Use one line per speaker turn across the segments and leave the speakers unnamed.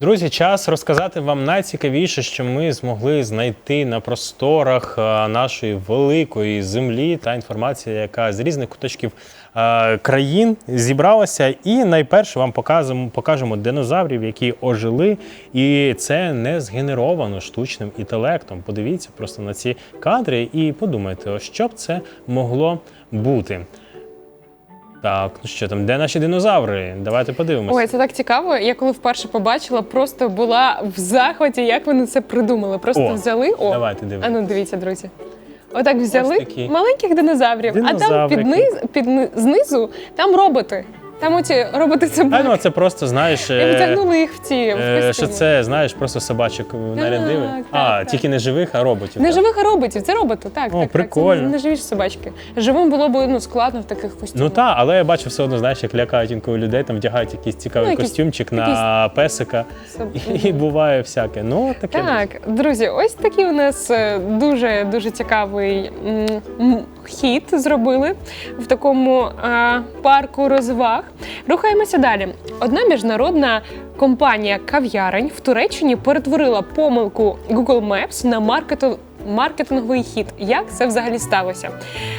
Друзі, час розказати вам найцікавіше, що ми змогли знайти на просторах нашої великої землі та інформація, яка з різних куточків країн зібралася. І найперше вам покажемо, покажемо динозаврів, які ожили, і це не згенеровано штучним інтелектом. Подивіться просто на ці кадри і подумайте, що б це могло бути. Так, ну що там, де наші динозаври? Давайте подивимося.
Ой, це так цікаво. Я коли вперше побачила, просто була в захваті, як вони це придумали. Просто
О,
взяли. О,
Давайте дивимося.
а ну дивіться, друзі. Отак взяли
Ось такі.
маленьких динозаврів, а там
Динозаврики.
під низ, під ни- знизу там роботи. Там оці роботи це
А ну це просто знаєш.
І
е,
їх в ці в
е. Що це, знаєш, просто собачок нарядили.
так,
а, тільки не живих, а роботів.
Не живих, а роботів, це роботи, так.
О, прикольно.
Не живі ж собачки. Живим було б ну, складно в таких костюмах.
Ну так, але я бачу все одно, знаєш, як лякають інколи людей, там вдягають якийсь цікавий
Ну,
костюмчик на песика. І буває всяке. Ну, таке.
Так, друзі, ось такий у нас е, дуже дуже цікавий м, м, хід зробили в такому е, парку розваг. Рухаємося далі. Одна міжнародна компанія кав'ярень в Туреччині перетворила помилку Google Maps на маркетинг. Маркетинговий хід. Як це взагалі сталося?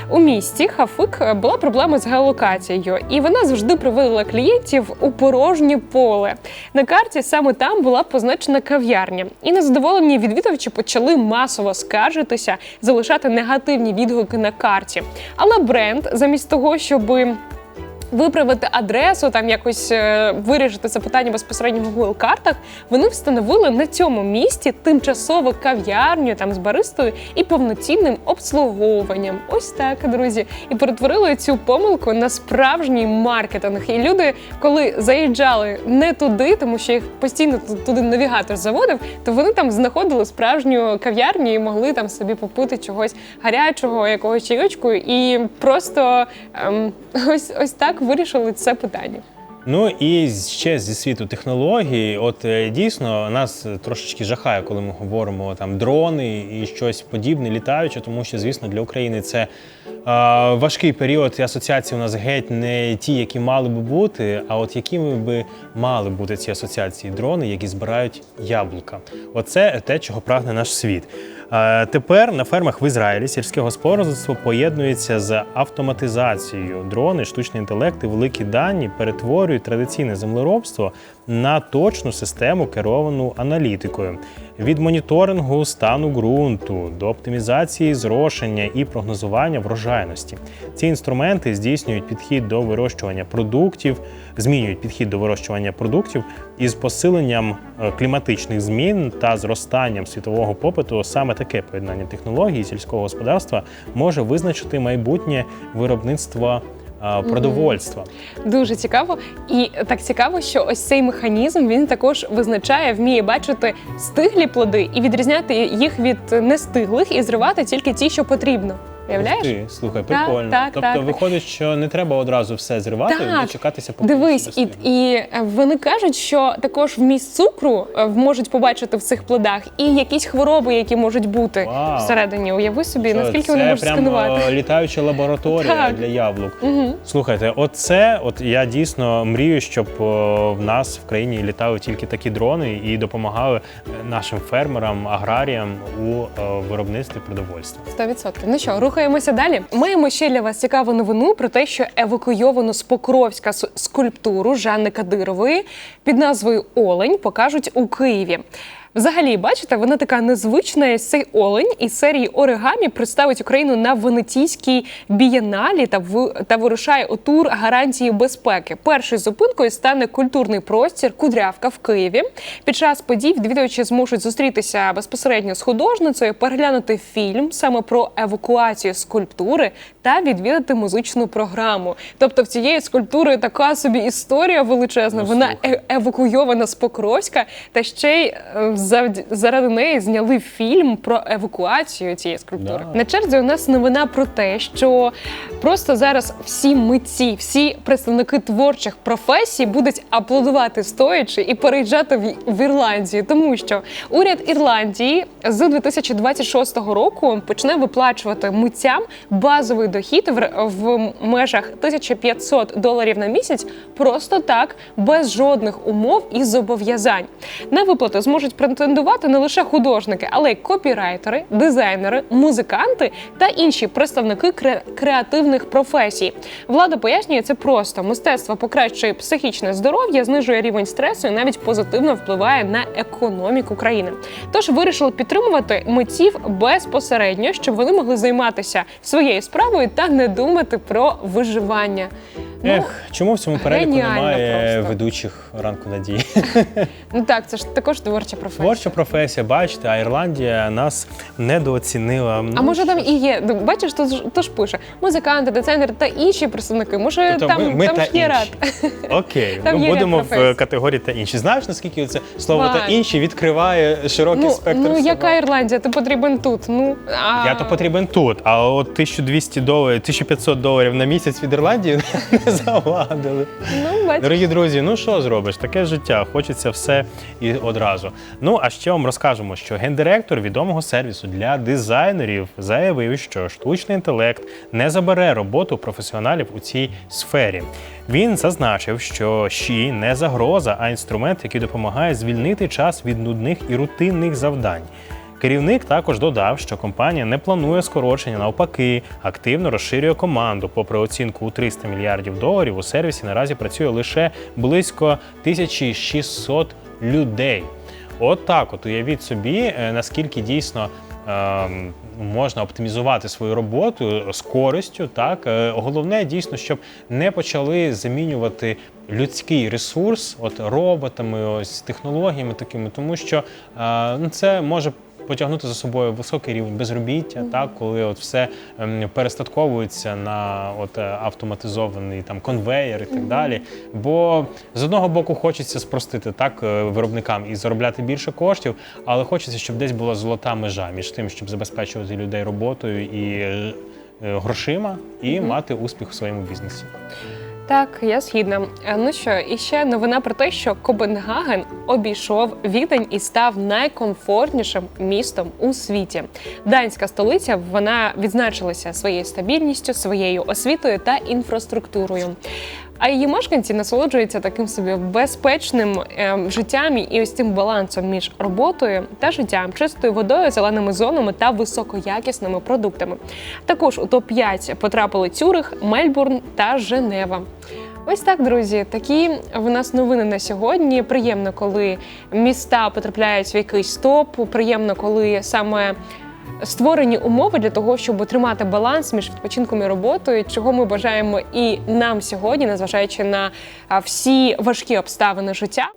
У місті Хафик е, була проблема з геолокацією, і вона завжди приводила клієнтів у порожнє поле. На карті саме там була позначена кав'ярня, і незадоволені відвідувачі почали масово скаржитися, залишати негативні відгуки на карті. Але бренд, замість того, щоби виправити адресу, там якось е, вирішити це питання безпосередньо в Google картах. Вони встановили на цьому місці тимчасову кав'ярню там з баристою і повноцінним обслуговуванням. Ось так, друзі, і перетворили цю помилку на справжній маркетинг. І люди, коли заїжджали не туди, тому що їх постійно ту- туди навігатор заводив, то вони там знаходили справжню кав'ярню і могли там собі попити чогось гарячого, якогось чайочку, і просто ем, ось ось так вирішили це питання.
Ну і ще зі світу технологій, от е, дійсно нас трошечки жахає, коли ми говоримо там дрони і щось подібне, літаюче, тому що, звісно, для України це е, важкий період. І асоціації у нас геть не ті, які мали би бути, а от якими би мали бути ці асоціації дрони, які збирають яблука. Оце те, чого прагне наш світ. Е, Тепер на фермах в Ізраїлі сільське господарство поєднується з автоматизацією. Дрони, штучний інтелект і великі дані перетворюють традиційне землеробство на точну систему, керовану аналітикою. Від моніторингу стану ґрунту до оптимізації зрошення і прогнозування врожайності. Ці інструменти здійснюють підхід до вирощування продуктів, змінюють підхід до вирощування продуктів із посиленням е, кліматичних змін та зростанням світового попиту. Саме таке поєднання технологій сільського господарства може визначити майбутнє виробництво продовольства.
Дуже цікаво, і так цікаво, що ось цей механізм він також визначає, вміє бачити стиглі плоди і відрізняти їх від нестиглих і зривати тільки ті, що потрібно. Уявляєш?
Ти, слухай,
Так,
прикольно.
так,
тобто
так.
виходить, що не треба одразу все зривати,
Так.
дочекатися поки
Дивись, і, і е, вони кажуть, що також вміст цукру е, можуть побачити в цих плодах і якісь хвороби, які можуть бути
Вау.
всередині. Уяви собі,
Що,
наскільки
це
вони можуть
прям
сканувати.
літаюча лабораторія
Так.
для яблук.
Угу.
Слухайте, оце, от я дійсно мрію, щоб в нас в країні літали тільки такі дрони і допомагали е, нашим фермерам, аграріям у виробництві продовольства.
100%. Ну що, рухаємося далі. Маємо ще для вас цікаву новину про те, що евакуйовану з Покровська скульптуру Жанни Кадирової під назвою Олень покажуть у Києві. Взагалі, бачите, вона така незвична. Цей олень із серії оригамі представить Україну на Венеційській бієналі та в та вирушає у тур гарантії безпеки. Першою зупинкою стане культурний простір Кудрявка в Києві. Під час подій відвідувачі зможуть зустрітися безпосередньо з художницею, переглянути фільм саме про евакуацію скульптури та відвідати музичну програму. Тобто в цієї скульптури така собі історія величезна.
Ну,
Вона е- евакуйована з Покровська, та ще й е, завд- заради неї зняли фільм про евакуацію цієї скульптури.
Да.
На черзі у нас новина про те, що просто зараз всі митці, всі представники творчих професій будуть аплодувати стоячи і переїжджати в, в Ірландію, тому що уряд Ірландії з 2026 року почне виплачувати митцям базовий дохід в, в межах 1500 доларів на місяць просто так, без жодних умов і зобов'язань. На виплату зможуть претендувати не лише художники, але й копірайтери, дизайнери, музиканти та інші представники кре- креативних професій. Влада пояснює це просто: мистецтво покращує психічне здоров'я, знижує рівень стресу і навіть позитивно впливає на економіку країни. Тож вирішили підтримувати митців безпосередньо, щоб вони могли займатися своєю справою та не думати про виживання. Ну,
чому в цьому переліку немає
просто.
ведучих ранку надії?
ну так, це ж також творча професія.
Творча професія, бачите, а Ірландія нас недооцінила.
А
Ну,
може там і є. Ну, Бачиш, тут ж- то ж пише музиканти, дизайнери та інші представники. Може,
Тобто
там, там
та
ж є рад.
інші. Окей,
Там
ми
є
будемо
ряд
в
професій.
е, категорії та інші. Знаєш, наскільки це слово та
Вань.
інші відкриває широкий
Ну,
спектр?
ну
всього?
яка Ірландія? Ти потрібен тут. Ну а
Я то потрібен тут, а от 1200 доларів, 1500 доларів на місяць від Ірландії не завадили.
Ну.
Дорогі друзі, ну що зробиш? Таке життя, хочеться все і одразу. Ну а ще вам розкажемо, що гендиректор відомого сервісу для дизайнерів заявив, що штучний інтелект не забере роботу професіоналів у цій сфері. Він зазначив, що ЩІ не загроза, а інструмент, який допомагає звільнити час від нудних і рутинних завдань. Керівник також додав, що компанія не планує скорочення, навпаки, активно розширює команду. Попри оцінку у 300 мільярдів доларів, у сервісі наразі працює лише близько 1600 людей. От так, от уявіть собі, е, наскільки дійсно. ем, Можна оптимізувати свою роботу з користю, так Е, головне дійсно, щоб не почали замінювати людський ресурс, от роботами, ось технологіями такими, тому що е, ну, це може потягнути за собою високий рівень безробіття, так коли от все ем, перестатковується на от е, автоматизований там конвейер і так далі. Бо з одного боку хочеться спростити так е, виробникам і заробляти більше коштів, але хочеться, щоб десь була золота межа між тим, щоб забезпечувати людей роботою і е, грошима, і мати успіх у своєму бізнесі.
Так, я згідна. Е, Ну що, і ще новина про те, що Копенгаген обійшов Відень і став найкомфортнішим містом у світі. Данська столиця вона відзначилася своєю стабільністю, своєю освітою та інфраструктурою. А її мешканці насолоджуються таким собі безпечним ем, життям і ось цим балансом між роботою та життям, чистою водою, зеленими зонами та високоякісними продуктами. Також у топ 5 потрапили Цюрих, Мельбурн та Женева. Ось так, друзі, такі в нас новини на сьогодні. Приємно, коли міста потрапляють в якийсь топ. Приємно, коли саме створені умови для того, щоб тримати баланс між відпочинком і роботою, чого ми бажаємо і нам сьогодні, незважаючи на всі важкі обставини життя.